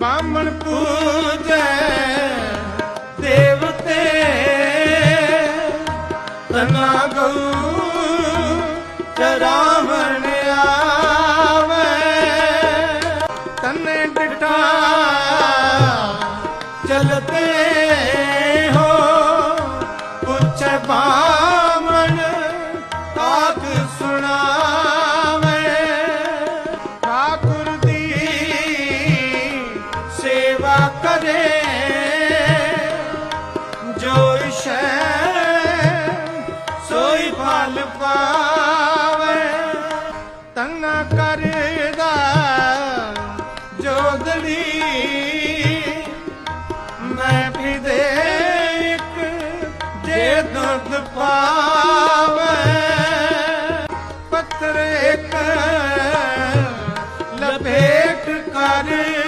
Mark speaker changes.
Speaker 1: ਬਾਮਣ ਪੂਜੈ ਦੇਵਤੇ ਤਨਾ ਗਉ ਚਰਾਵਣ ਆਵੇ। ਤਨੇ ਡਟਾ ਚਲਤੇ ਹੋ ਪੁੱਛ ਬਾਮਣ ਸੇਵਾ ਕਰੇ, ਜੋ ਸੋਈ ਫਲ ਪਾਵੇ, ਤੰਨਾ ਕਰਦਾ ਜੋਦੜੀ ਮੈਂ ਵੀ ਦੇ ਜੇ ਦਰਦ ਪਾਵੇ ਪੱਤਰ ਲਪੇਟ ਕਰੇ